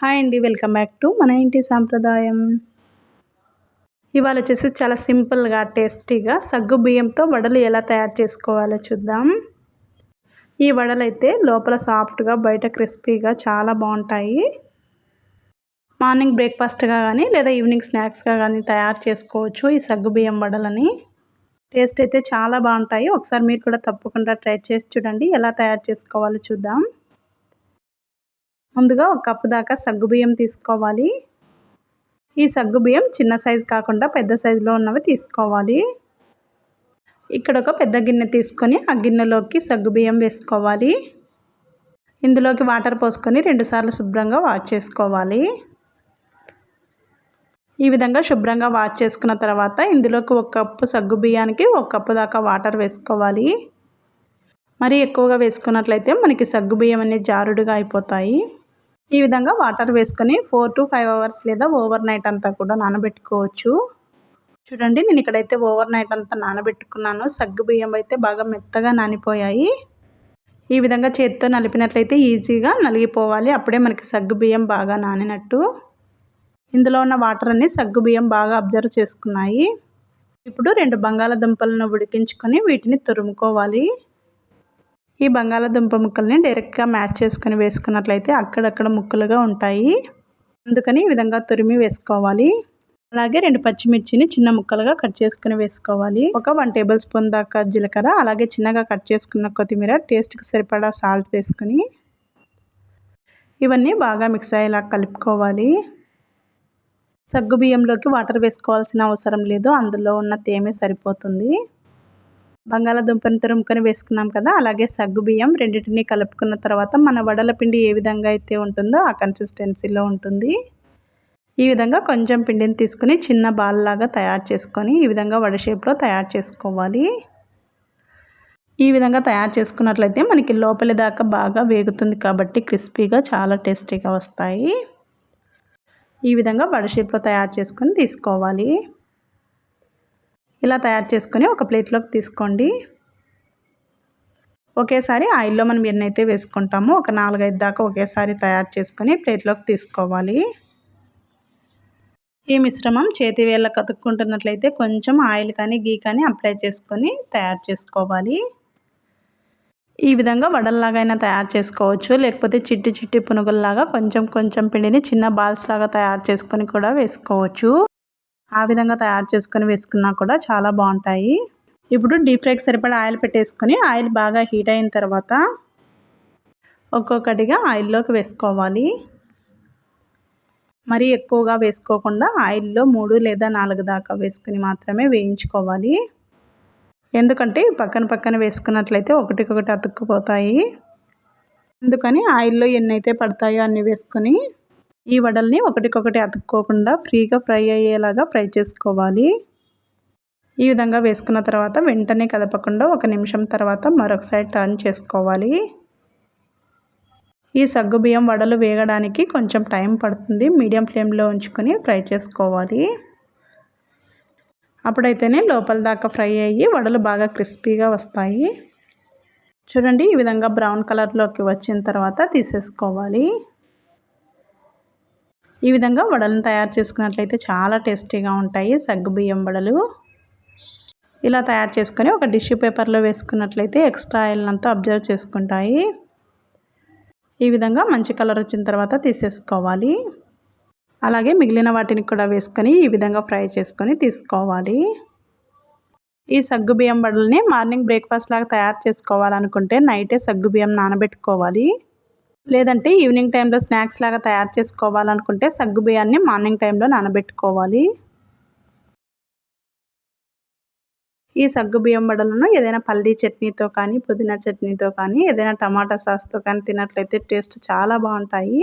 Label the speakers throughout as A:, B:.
A: Hi అండి welcome back to మన ఇంటి సాంప్రదాయం. ఇవాళ వచ్చేసి చాలా సింపుల్గా టేస్టీగా సగ్గు బియ్యంతో వడలు ఎలా తయారు చేసుకోవాలో చూద్దాం. ఈ వడలు అయితే లోపల సాఫ్ట్గా బయట క్రిస్పీగా చాలా బాగుంటాయి. మార్నింగ్ బ్రేక్ఫాస్ట్గా కానీ లేదా ఈవినింగ్ స్నాక్స్గా కానీ తయారు చేసుకోవచ్చు ఈ సగ్గు బియ్యం వడలని. టేస్ట్ అయితే చాలా బాగుంటాయి. ఒకసారి మీరు కూడా తప్పకుండా ట్రై చేసి చూడండి ఎలా తయారు చేసుకోవాలో చూద్దాం. ముందుగా ఒక కప్పు దాకా సగ్గుబియ్యం తీసుకోవాలి. ఈ సగ్గుబియ్యం చిన్న సైజు కాకుండా పెద్ద సైజులో ఉన్నవి తీసుకోవాలి. ఇక్కడ ఒక పెద్ద గిన్నె తీసుకొని ఆ గిన్నెలోకి సగ్గుబియ్యం వేసుకోవాలి. ఇందులోకి వాటర్ పోసుకొని రెండుసార్లు శుభ్రంగా వాష్ చేసుకోవాలి. ఈ విధంగా శుభ్రంగా వాష్ చేసుకున్న తర్వాత ఇందులోకి ఒక కప్పు సగ్గు బియ్యానికి ఒక కప్పు దాకా వాటర్ వేసుకోవాలి. మరి ఎక్కువగా వేసుకున్నట్లయితే మనకి సగ్గు బియ్యం అనేది జారుడుగా అయిపోతాయి. ఈ విధంగా వాటర్ వేసుకొని ఫోర్ టు ఫైవ్ అవర్స్ లేదా ఓవర్ నైట్ అంతా కూడా నానబెట్టుకోవచ్చు. చూడండి నేను ఇక్కడైతే ఓవర్ నైట్ అంతా నానబెట్టుకున్నాను. సగ్గు బియ్యం అయితే బాగా మెత్తగా నానిపోయాయి. ఈ విధంగా చేతితో నలిపినట్లయితే ఈజీగా నలిగిపోవాలి. అప్పుడే మనకి సగ్గు బియ్యం బాగా నానినట్టు. ఇందులో ఉన్న వాటర్ అన్ని సగ్గు బియ్యం బాగా అబ్జర్వ్ చేసుకున్నాయి. ఇప్పుడు రెండు బంగాళాదుంపలను ఉడికించుకొని వీటిని తురుముకోవాలి. ఈ బంగాళాదుంప ముక్కల్ని డైరెక్ట్గా మ్యాచ్ చేసుకొని వేసుకున్నట్లయితే అక్కడక్కడ ముక్కలుగా ఉంటాయి. అందుకని ఈ విధంగా తురిమి వేసుకోవాలి. అలాగే రెండు పచ్చిమిర్చిని చిన్న ముక్కలుగా కట్ చేసుకుని వేసుకోవాలి. ఒక వన్ టేబుల్ స్పూన్ దాకా జీలకర్ర అలాగే చిన్నగా కట్ చేసుకున్న కొత్తిమీర టేస్ట్కి సరిపడా సాల్ట్ వేసుకొని ఇవన్నీ బాగా మిక్స్ అయ్యేలా కలుపుకోవాలి. సగ్గు బియ్యంలోకి వాటర్ వేసుకోవాల్సిన అవసరం లేదు. అందులో ఉన్న తేమే సరిపోతుంది. బంగాళాదుంపని తురుముకొని వేసుకున్నాం కదా అలాగే సగ్గు బియ్యం రెండింటిని కలుపుకున్న తర్వాత మన వడల పిండి ఏ విధంగా అయితే ఉంటుందో ఆ కన్సిస్టెన్సీలో ఉంటుంది. ఈ విధంగా కొంచెం పిండిని తీసుకుని చిన్న బాల్లాగా తయారు చేసుకొని ఈ విధంగా వడ షేప్లో తయారు చేసుకోవాలి. ఈ విధంగా తయారు చేసుకున్నట్లయితే మనకి లోపలి దాకా బాగా వేగుతుంది కాబట్టి క్రిస్పీగా చాలా టేస్టీగా వస్తాయి. ఈ విధంగా వడ షేప్లో తయారు చేసుకొని తీసుకోవాలి. ఇలా తయారు చేసుకొని ఒక ప్లేట్లోకి తీసుకోండి. ఒకేసారి ఆయిల్లో మనం ఎన్నైతే వేసుకుంటామో ఒక నాలుగైదు దాకా ఒకేసారి తయారు చేసుకొని ప్లేట్లోకి తీసుకోవాలి. ఈ మిశ్రమం చేతి వేళ్ళ కతుక్కుంటున్నట్లయితే కొంచెం ఆయిల్ కానీ గీ కానీ అప్లై చేసుకొని తయారు చేసుకోవాలి. ఈ విధంగా వడల్లాగైనా తయారు చేసుకోవచ్చు. లేకపోతే చిట్టి చిట్టి పునుగుల్లాగా కొంచెం కొంచెం పిండిని చిన్న బాల్స్ లాగా తయారు చేసుకొని కూడా వేసుకోవచ్చు. ఆ విధంగా తయారు చేసుకొని వేసుకున్నా కూడా చాలా బాగుంటాయి. ఇప్పుడు డీప్ ఫ్రైకి సరిపడా ఆయిల్ పెట్టేసుకొని ఆయిల్ బాగా హీట్ అయిన తర్వాత ఒక్కొక్కటిగా ఆయిల్లోకి వేసుకోవాలి. మరీ ఎక్కువగా వేసుకోకుండా ఆయిల్లో మూడు లేదా నాలుగు దాకా వేసుకుని మాత్రమే వేయించుకోవాలి. ఎందుకంటే పక్కన పక్కన వేసుకున్నట్లయితే ఒకటికొకటి అతుక్కుపోతాయి. అందుకని ఆయిల్లో ఎన్నైతే పడతాయో అన్నీ వేసుకొని ఈ వడల్ని ఒకటికొకటి అతుక్కోకుండా ఫ్రీగా ఫ్రై అయ్యేలాగా ఫ్రై చేసుకోవాలి. ఈ విధంగా వేసుకున్న తర్వాత వెంటనే కదపకుండా ఒక నిమిషం తర్వాత మరొక సైడ్ టర్న్ చేసుకోవాలి. ఈ సగ్గు బియ్యం వడలు వేగడానికి కొంచెం టైం పడుతుంది. మీడియం ఫ్లేమ్లో ఉంచుకొని ఫ్రై చేసుకోవాలి. అప్పుడైతేనే లోపల దాకా ఫ్రై అయ్యి వడలు బాగా క్రిస్పీగా వస్తాయి. చూడండి ఈ విధంగా బ్రౌన్ కలర్లోకి వచ్చిన తర్వాత తీసేసుకోవాలి. ఈ విధంగా వడలను తయారు చేసుకున్నట్లయితే చాలా టేస్టీగా ఉంటాయి సగ్గుబియ్యం వడలు. ఇలా తయారు చేసుకొని ఒక టిష్యూ పేపర్లో వేసుకున్నట్లయితే ఎక్స్ట్రా ఆయిల్ అంతా అబ్జర్వ్ చేసుకుంటాయి. ఈ విధంగా మంచి కలర్ వచ్చిన తర్వాత తీసేసుకోవాలి. అలాగే మిగిలిన వాటిని కూడా వేసుకొని ఈ విధంగా ఫ్రై చేసుకొని తీసుకోవాలి. ఈ సగ్గు బియ్యం వడల్ని మార్నింగ్ బ్రేక్ఫాస్ట్ లాగా తయారు చేసుకోవాలనుకుంటే నైటే సగ్గు బియ్యం నానబెట్టుకోవాలి. లేదంటే ఈవినింగ్ టైంలో స్నాక్స్ లాగా తయారు చేసుకోవాలనుకుంటే సగ్గు బియ్యాన్ని మార్నింగ్ టైంలో నానబెట్టుకోవాలి. ఈ సగ్గు బియ్యం వడలను ఏదైనా పల్లీ చట్నీతో కానీ పుదీనా చట్నీతో కానీ ఏదైనా టమాటా సాస్తో కానీ తినట్లయితే టేస్ట్ చాలా బాగుంటాయి.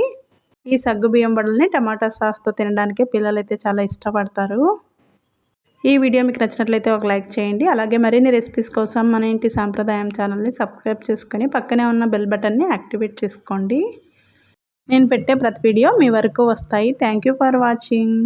A: ఈ సగ్గు బియ్యం వడల్ని టమాటా సాస్తో తినడానికి పిల్లలైతే చాలా ఇష్టపడతారు. ఈ వీడియో మీకు నచ్చినట్లయితే ఒక లైక్ చేయండి. అలాగే మరిన్ని రెసిపీస్ కోసం మన ఇంటి సాంప్రదాయం ఛానల్ని సబ్స్క్రైబ్ చేసుకొని పక్కనే ఉన్న బెల్ బటన్ని యాక్టివేట్ చేసుకోండి. నేను పెట్టే ప్రతి వీడియో మీ వరకు వస్తాయి. Thank for watching.